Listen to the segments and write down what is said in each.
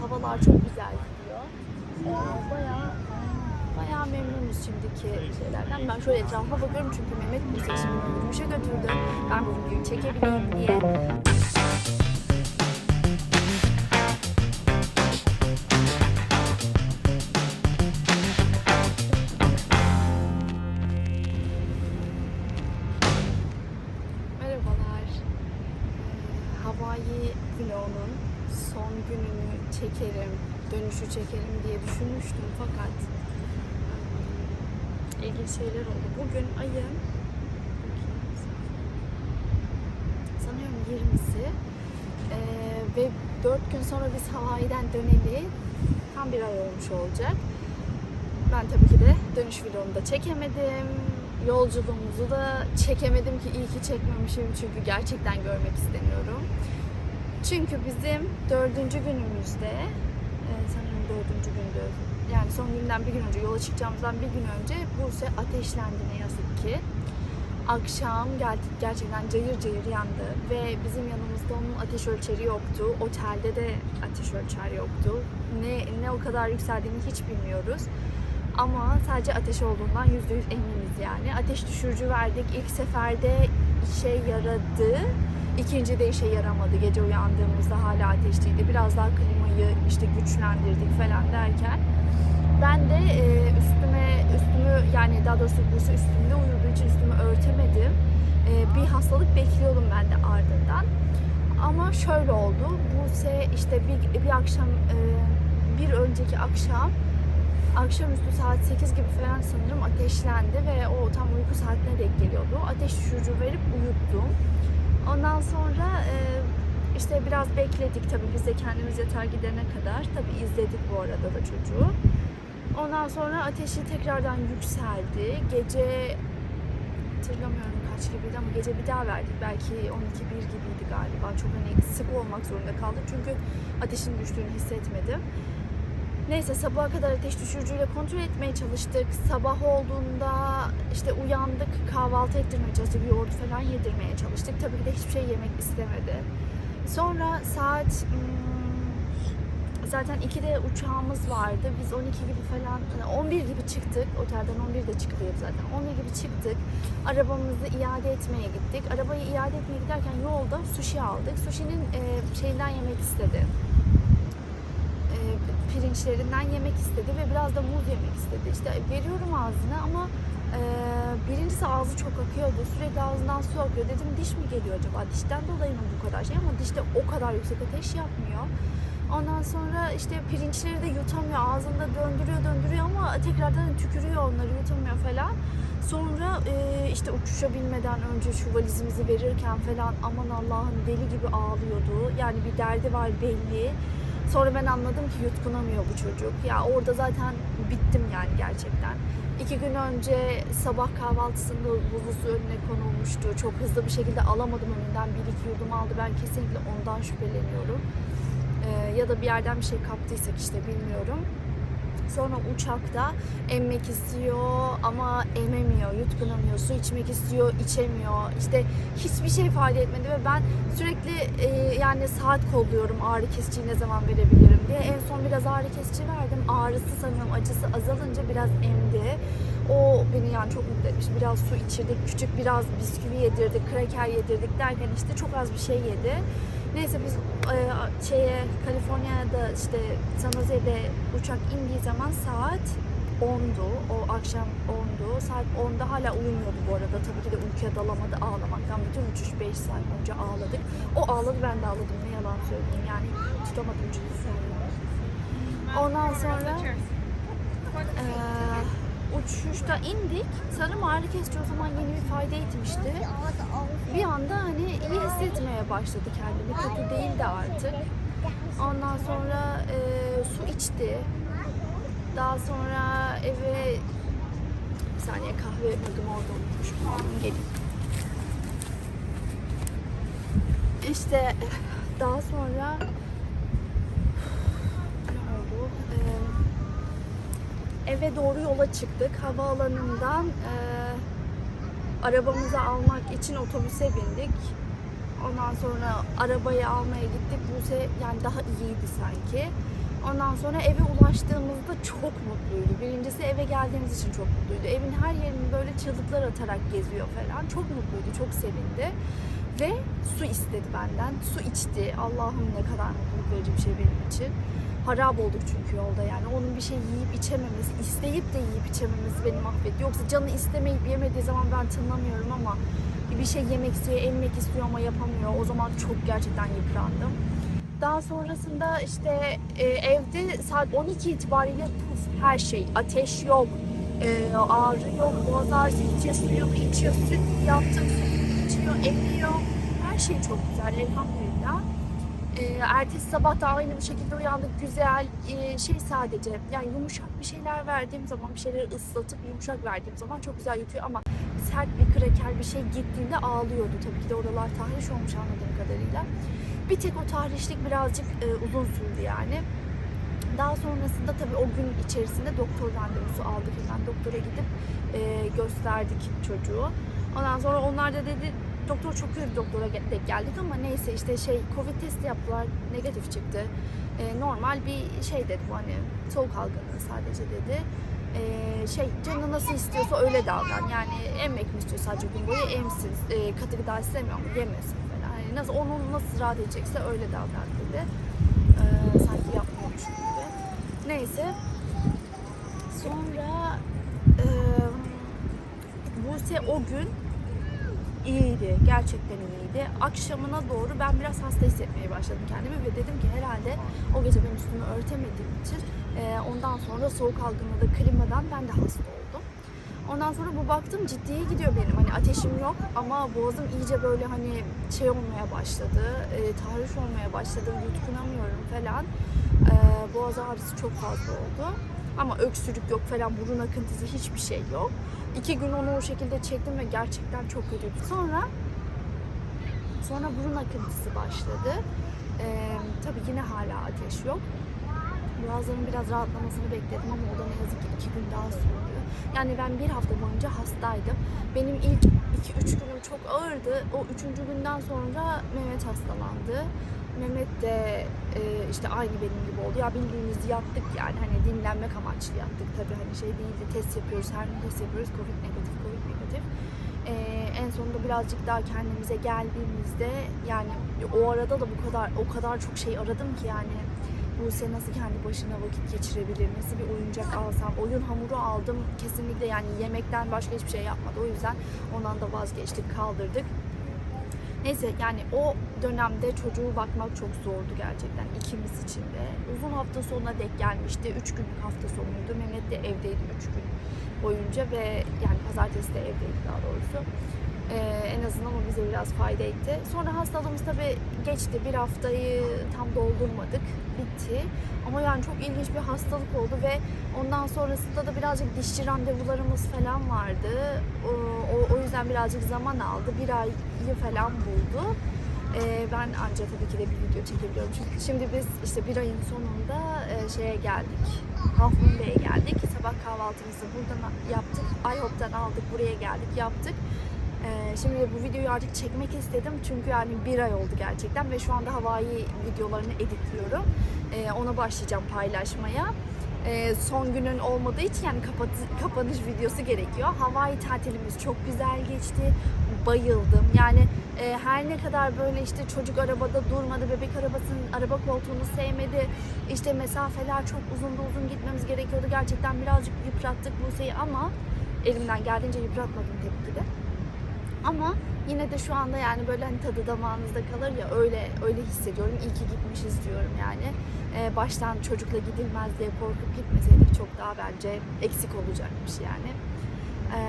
Havalar çok güzel gidiyor. Ee, bayağı bayağı memnunuz şimdiki şeylerden. Ben şöyle etrafa bakıyorum çünkü Mehmet bizi şimdi yürüyüşe götürdü. Ben bu videoyu çekebileyim diye. Merhabalar. Ee, Hawaii vlogunun son gününü çekerim, dönüşü çekerim diye düşünmüştüm fakat e, ilginç şeyler oldu. Bugün ayın sanıyorum 20'si Ee, ve 4 gün sonra biz Hawaii'den döneli tam bir ay olmuş olacak. Ben tabii ki de dönüş vlogunu da çekemedim. Yolculuğumuzu da çekemedim ki iyi ki çekmemişim çünkü gerçekten görmek istemiyorum. Çünkü bizim dördüncü günümüzde, e, sanırım dördüncü gündü, yani son günden bir gün önce, yola çıkacağımızdan bir gün önce Buse ateşlendi ne yazık ki. Akşam geldik gerçekten cayır cayır yandı ve bizim yanımızda onun ateş ölçeri yoktu. Otelde de ateş ölçer yoktu. Ne, ne o kadar yükseldiğini hiç bilmiyoruz. Ama sadece ateş olduğundan yüzde yüz eminiz yani. Ateş düşürücü verdik. İlk seferde işe yaradı. İkinci de işe yaramadı. Gece uyandığımızda hala ateşliydi. Biraz daha klimayı işte güçlendirdik falan derken. Ben de e, üstüme, üstümü yani daha doğrusu burası üstümde uyuduğu için üstümü örtemedim. E, bir hastalık bekliyordum ben de ardından. Ama şöyle oldu. Buse işte bir, bir akşam, e, bir önceki akşam akşamüstü saat 8 gibi falan sanırım ateşlendi ve o tam uyku saatine denk geliyordu. Ateş düşürücü verip uyuttum. Ondan sonra e, işte biraz bekledik tabii biz de kendimiz yatağa gidene kadar. Tabii izledik bu arada da çocuğu. Ondan sonra ateşi tekrardan yükseldi. Gece hatırlamıyorum kaç gibiydi ama gece bir daha verdik. Belki 12-1 gibiydi galiba. Çok hani sık olmak zorunda kaldık. Çünkü ateşin düştüğünü hissetmedim. Neyse sabaha kadar ateş düşürücüyle kontrol etmeye çalıştık. Sabah olduğunda işte uyandık, kahvaltı ettirmeye çalıştık, yoğurt falan yedirmeye çalıştık. Tabii ki de hiçbir şey yemek istemedi. Sonra saat hmm, zaten 2'de uçağımız vardı. Biz 12 gibi falan, hani 11 gibi çıktık. Otelden 11'de çıkılıyor zaten. 11 gibi çıktık. Arabamızı iade etmeye gittik. Arabayı iade etmeye giderken yolda sushi aldık. Sushi'nin e, yemek istedi pirinçlerinden yemek istedi ve biraz da muz yemek istedi. İşte veriyorum ağzına ama e, birincisi ağzı çok akıyordu. Sürekli ağzından su akıyor. Dedim diş mi geliyor acaba? Dişten dolayı mı bu kadar şey? Ama dişte o kadar yüksek ateş yapmıyor. Ondan sonra işte pirinçleri de yutamıyor. Ağzında döndürüyor döndürüyor ama tekrardan tükürüyor onları yutamıyor falan. Sonra e, işte uçuşa binmeden önce şu valizimizi verirken falan aman Allah'ım deli gibi ağlıyordu. Yani bir derdi var belli. Sonra ben anladım ki yutkunamıyor bu çocuk. Ya orada zaten bittim yani gerçekten. İki gün önce sabah kahvaltısında buzlu su önüne konulmuştu. Çok hızlı bir şekilde alamadım önünden. Bir iki yudum aldı. Ben kesinlikle ondan şüpheleniyorum. Ee, ya da bir yerden bir şey kaptıysak işte bilmiyorum. Sonra uçakta emmek istiyor ama ememiyor, yutkunamıyor, su içmek istiyor, içemiyor. İşte hiçbir şey ifade etmedi ve ben sürekli e, yani saat kolluyorum ağrı kesiciyi ne zaman verebilirim diye. En son biraz ağrı kesici verdim. Ağrısı sanırım acısı azalınca biraz emdi. O beni yani çok mutlu etmiş. Biraz su içirdik, küçük biraz bisküvi yedirdik, kraker yedirdik derken işte çok az bir şey yedi. Neyse biz e, şeye Kaliforniya'da işte San Jose'de uçak indiği zaman saat 10'du. O akşam 10'du. Saat 10'da hala uyumuyordu bu arada. Tabii ki de uykuya dalamadı ağlamaktan. Bütün uçuş 5 saat önce ağladık. O ağladı ben de ağladım. Ne yalan söyleyeyim yani tutamadım çünkü. Ondan sonra e, uçuşta indik. Sanırım ağrı kesici o zaman yeni bir fayda etmişti bir anda hani iyi hissetmeye başladı kendini. Kötü değildi artık. Ondan sonra e, su içti. Daha sonra eve bir saniye kahve mugum orada unutmuşum. Gelin. İşte daha sonra ne oldu? Ee, eve doğru yola çıktık. Havaalanından e, arabamızı almak için otobüse bindik. Ondan sonra arabayı almaya gittik. Buse yani daha iyiydi sanki. Ondan sonra eve ulaştığımızda çok mutluydu. Birincisi eve geldiğimiz için çok mutluydu. Evin her yerini böyle çığlıklar atarak geziyor falan. Çok mutluydu, çok sevindi. Ve su istedi benden. Su içti. Allah'ım ne kadar mutluluk verici bir şey benim için. Harap olduk çünkü yolda yani. Onun bir şey yiyip içememesi, isteyip de yiyip içememesi beni mahvetti. Yoksa canı istemeyip yemediği zaman ben tınlamıyorum ama bir şey yemek istiyor, emmek istiyor ama yapamıyor. O zaman çok gerçekten yıprandım. Daha sonrasında işte e, evde saat 12 itibariyle puf her şey. Ateş yok, e, ağrı yok, boğaz ağrısı içiyor, suyu içiyor, süt yaptım, süt içiyor, emiyor. Her şey çok güzel elhamdülillah. E, ertesi sabah da aynı bir şekilde uyandık güzel e, şey sadece yani yumuşak bir şeyler verdiğim zaman bir şeyleri ıslatıp yumuşak verdiğim zaman çok güzel yutuyor ama sert bir kreker bir şey gittiğinde ağlıyordu tabii ki de oralar tahriş olmuş anladığım kadarıyla. Bir tek o tahrişlik birazcık e, uzun sürdü yani. Daha sonrasında tabii o gün içerisinde doktor randevusu aldık. Hemen doktora gidip e, gösterdik çocuğu. Ondan sonra onlar da dedi doktor çok kötü bir doktora denk geldik ama neyse işte şey covid testi yaptılar negatif çıktı. E, normal bir şey dedi bu hani soğuk algınlığı sadece dedi. E, şey canı nasıl istiyorsa öyle davran. Yani emmek mi istiyor sadece gün boyu emsin. E, katı gıda istemiyor mu yemesin falan. Hani nasıl onun nasıl rahat edecekse öyle davran dedi. E, sanki yapmıyormuş gibi. Neyse. Sonra e, Buse o gün iyiydi. Gerçekten iyiydi. Akşamına doğru ben biraz hasta hissetmeye başladım kendimi ve dedim ki herhalde o gece ben üstümü örtemediğim için e, ondan sonra soğuk algınlığı da klimadan ben de hasta oldum. Ondan sonra bu baktım ciddiye gidiyor benim. Hani ateşim yok ama boğazım iyice böyle hani şey olmaya başladı. E, tahriş olmaya başladı. Yutkunamıyorum falan. E, boğaz ağrısı çok fazla oldu. Ama öksürük yok falan, burun akıntısı hiçbir şey yok. İki gün onu o şekilde çektim ve gerçekten çok kötüydü. Sonra sonra burun akıntısı başladı. E, tabii yine hala ateş yok. Boğazların biraz rahatlamasını bekledim ama o da ne yazık ki iki gün daha sürdü. Yani ben bir hafta boyunca hastaydım. Benim ilk 2-3 günüm çok ağırdı. O üçüncü günden sonra Mehmet hastalandı. Mehmet de e, işte aynı benim gibi oldu. Ya bildiğiniz yattık yani hani dinlenmek amaçlı yattık. Tabii hani şey değildi test yapıyoruz, her gün test yapıyoruz. Covid negatif, Covid negatif. E, en sonunda birazcık daha kendimize geldiğimizde yani o arada da bu kadar o kadar çok şey aradım ki yani Buse nasıl kendi başına vakit geçirebilir, nasıl bir oyuncak alsam, oyun hamuru aldım kesinlikle yani yemekten başka hiçbir şey yapmadı. O yüzden ondan da vazgeçtik, kaldırdık. Neyse yani o dönemde çocuğu bakmak çok zordu gerçekten ikimiz için de. Uzun hafta sonuna denk gelmişti. Üç günlük hafta sonuydu. Mehmet de evdeydi üç gün boyunca ve yani pazartesi de evdeydi daha doğrusu. Ee, en azından o bize biraz fayda etti. Sonra hastalığımız tabii geçti. Bir haftayı tam doldurmadık. Bitti. Ama yani çok ilginç bir hastalık oldu ve ondan sonrasında da birazcık dişçi randevularımız falan vardı. O, o, yüzden birazcık zaman aldı. Bir ayı falan buldu. Ee, ben ancak tabii ki de bir video çekebiliyorum. Çünkü şimdi biz işte bir ayın sonunda e, şeye geldik. Halfmoon Bey'e geldik. Sabah kahvaltımızı buradan yaptık. IHOP'tan aldık. Buraya geldik. Yaptık. Ee, şimdi bu videoyu artık çekmek istedim çünkü yani bir ay oldu gerçekten ve şu anda Hawaii videolarını editliyorum. Ee, ona başlayacağım paylaşmaya. Ee, son günün olmadığı için yani kapanış videosu gerekiyor. Hawaii tatilimiz çok güzel geçti. Bayıldım. Yani e, her ne kadar böyle işte çocuk arabada durmadı, bebek arabasının araba koltuğunu sevmedi. İşte mesafeler çok uzun uzun gitmemiz gerekiyordu. Gerçekten birazcık yıprattık Buse'yi ama elimden geldiğince yıpratmadım tabii ki de. Ama yine de şu anda yani böyle hani tadı damağınızda kalır ya öyle öyle hissediyorum. İyi ki gitmişiz diyorum yani. Ee, baştan çocukla gidilmez diye korkup gitmeseydik çok daha bence eksik olacakmış yani. Ee,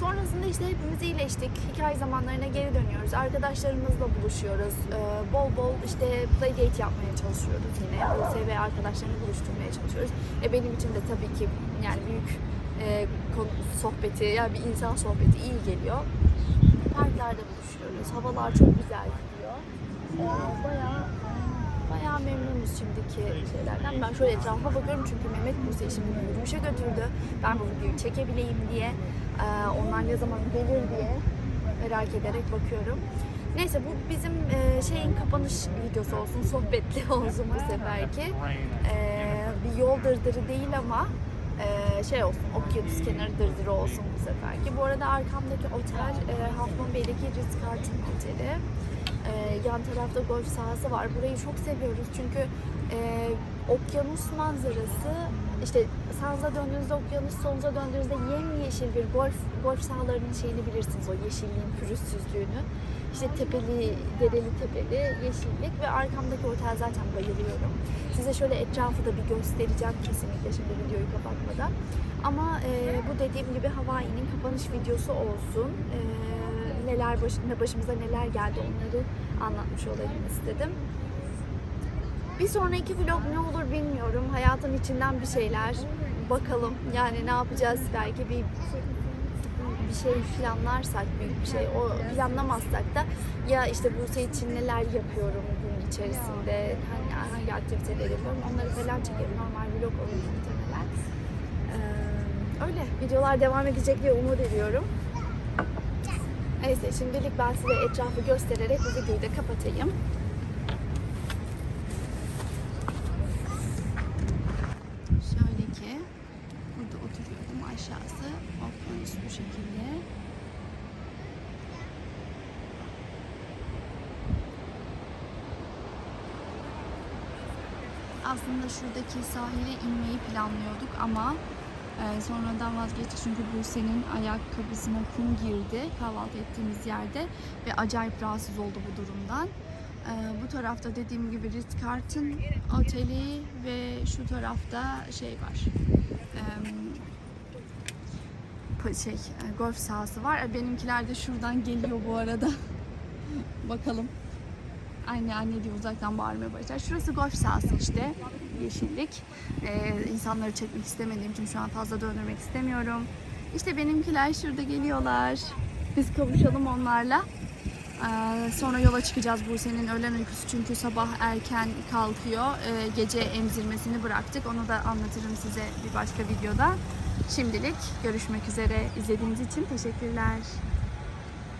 sonrasında işte hepimiz iyileştik. Hikaye zamanlarına geri dönüyoruz. Arkadaşlarımızla buluşuyoruz. Ee, bol bol işte playdate yapmaya çalışıyoruz yine. Ve arkadaşlarını buluşturmaya çalışıyoruz. E benim için de tabii ki yani büyük e, sohbeti, yani bir insan sohbeti iyi geliyor. Parklarda buluşuyoruz. Havalar çok güzel gidiyor. Ee, bayağı bayağı memnunuz şimdiki şeylerden. Ben şöyle etrafa bakıyorum çünkü Mehmet Buse'yi şimdi yürüyüşe götürdü. Ben bu videoyu çekebileyim diye. Ee, onlar ne zaman gelir diye merak ederek bakıyorum. Neyse bu bizim e, şeyin kapanış videosu olsun, sohbetli olsun bu seferki. E, bir yol dırdırı değil ama e, şey olsun, okyanus kenarı dırdırı olsun bu seferki. Bu arada arkamdaki otel e, Half Moon Bay'deki Ritz-Carlton Oteli. E, yan tarafta golf sahası var. Burayı çok seviyoruz çünkü e, okyanus manzarası işte sağınıza döndüğünüzde okyanus, solunuza döndüğünüzde yemyeşil bir golf golf sahalarının şeyini bilirsiniz o yeşilliğin pürüzsüzlüğünü. İşte tepeli, dereli tepeli yeşillik ve arkamdaki otel zaten bayılıyorum. Size şöyle etrafı da bir göstereceğim kesinlikle şimdi videoyu kapatmadan. Ama e, bu dediğim gibi Hawaii'nin kapanış videosu olsun. E, neler baş- başımıza neler geldi onları anlatmış olayım istedim. Bir sonraki vlog ne olur bilmiyorum. Hayatın içinden bir şeyler. Bakalım yani ne yapacağız belki bir bir şey planlarsak büyük bir şey o planlamazsak da ya işte Buse için neler yapıyorum gün içerisinde hani hangi aktiviteler yapıyorum onları falan çekerim normal vlog olur muhtemelen. Ee, öyle videolar devam edecek diye umut ediyorum. Neyse şimdilik ben size etrafı göstererek bu videoyu da kapatayım. Şöyle ki burada oturuyordum aşağısı okyanus bu şekilde. Aslında şuradaki sahile inmeyi planlıyorduk ama e, sonradan vazgeçtik çünkü Buse'nin ayakkabısına kum girdi kahvaltı ettiğimiz yerde ve acayip rahatsız oldu bu durumdan. E, bu tarafta dediğim gibi Ritz-Carlton oteli ve şu tarafta şey var. E, şey e, golf sahası var. E, Benimkiler de şuradan geliyor bu arada. Bakalım. Anne anne diye uzaktan bağırmaya başlar. Şurası golf sahası işte. Yeşillik. Ee, insanları çekmek istemediğim için şu an fazla döndürmek istemiyorum. İşte benimkiler şurada geliyorlar. Biz kavuşalım onlarla. Ee, sonra yola çıkacağız Buse'nin öğlen uykusu çünkü sabah erken kalkıyor. Ee, gece emzirmesini bıraktık. Onu da anlatırım size bir başka videoda. Şimdilik görüşmek üzere. İzlediğiniz için teşekkürler.